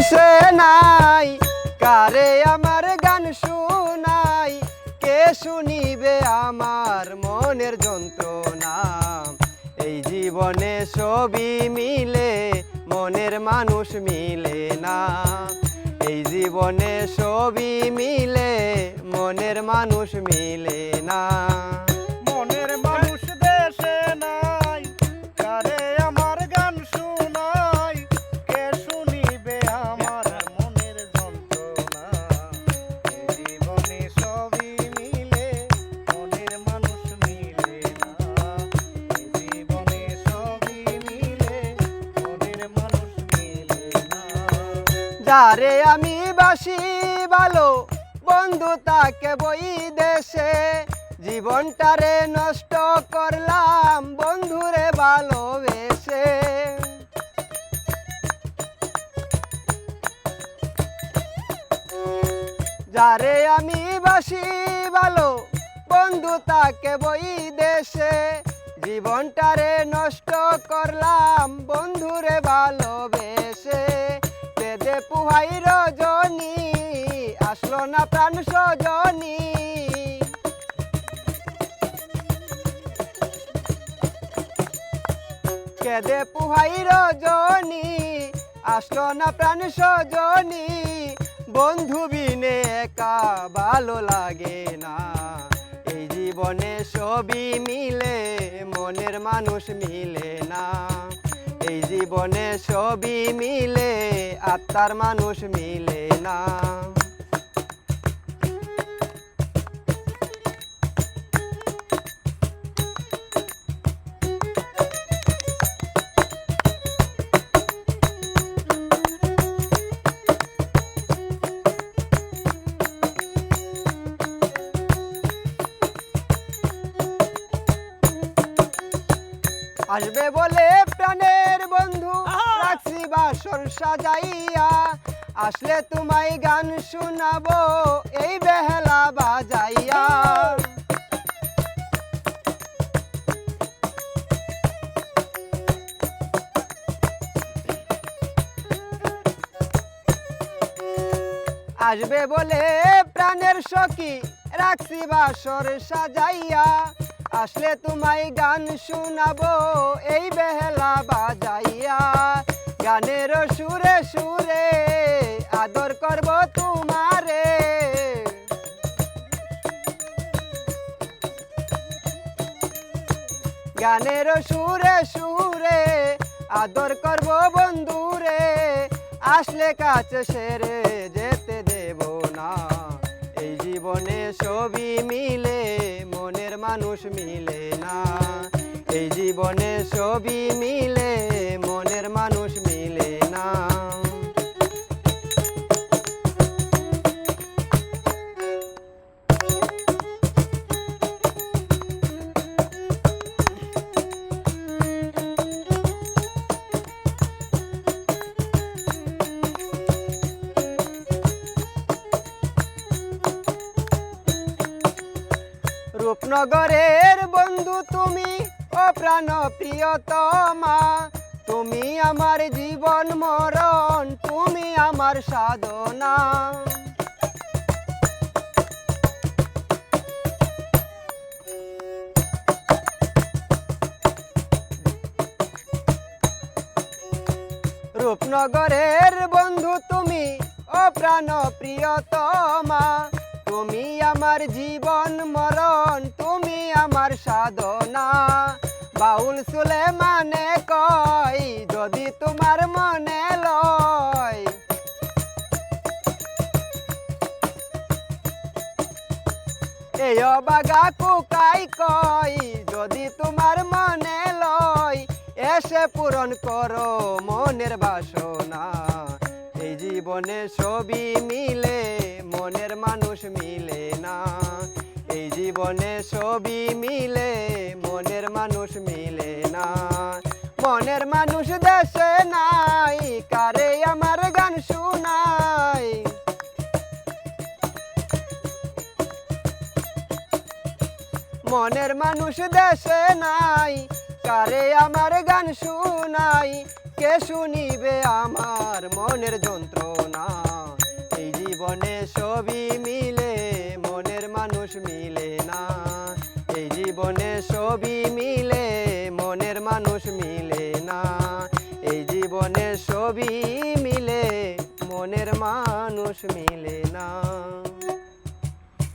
সে নাই? কারে আমার গান শুনাই? কে শুনিবে আমার মনের যন্ত্রণা? এই জীবনে সবই মিলে, মনের মানুষ মিলে না। এই জীবনে সবই মিলে, মনের মানুষ মিলে না। যারে আমি বাসি ভালো, বন্ধু তাকে বই দেশে। জীবনটারে নষ্ট করলাম, বন্ধুরে ভালোবেসে। যারে আমি বাসি ভালো, বন্ধু তাকে বই দেশে। জীবনটারে নষ্ট করলাম, বন্ধুরে ভালোবেসে। বেদে পুহাই রজনী, আসলো না প্রাণ সজনী। কেদে পুহাই রজনী, আসলো না প্রাণ সজনী। বন্ধু বিনে একা ভালো লাগে না। এই জীবনে সবই মিলে, মনের মানুষ মিলে না। এই জীবনে সবই মিলে আত্মার মানুষ মিলে না। আসবে বলে প্রাণের বন্ধু। রাখছি বাসর সাজাইয়া আসলে তোমায় গান শোনাবো এই বেহেলা বাজাইয়া। আসবে বলে প্রাণের সখী রাখছি বাসর সাজাইয়া। আসলে তোমায় গান শোনাবো, এই বেহেলা বাজাইয়া। গানের সুরে সুরে আদর করব তোমারে। গানের সুরে সুরে আদর করব বন্ধুরে, আসলে কাছে সেরে যেতে দেব না। এই জীবনে সবই মিলে মানুষ মিলে না। এই জীবনে সবই মিলে মনের মানুষ রূপনগরের বন্ধু তুমি, ও প্রাণ প্রিয়তমা। তুমি আমার জীবন মরণ, তুমি আমার সাধনা। রূপনগরের বন্ধু তুমি, ও প্রাণ প্রিয়তমা। তুমি আমার জীবন মরণ, তুমি আমার সাধনা। বাউল সুলে মানে কই যদি তোমার মনে লয়। অবাগা কুকাই কই যদি তোমার মনে লয়, এসে পূরণ করো মনের বাসনা। জীবনে সবই মিলে, মনের মানুষ মিলে না। এই জীবনে সবই মিলে, মনের মানুষ মিলে না। মনের মানুষ দেশে নাই, কারে আমার গান শুনাই মনের মানুষ দেশে নাই, কারে আমার গান শুনাই কে শুনিবে আমার মনের যন্ত্রণা? এই জীবনে সবই মিলে, মনের মানুষ মিলে না। এই জীবনে সবই মিলে, মনের মানুষ মিলে না। এই জীবনে সবই মিলে, মনের মানুষ মিলে না।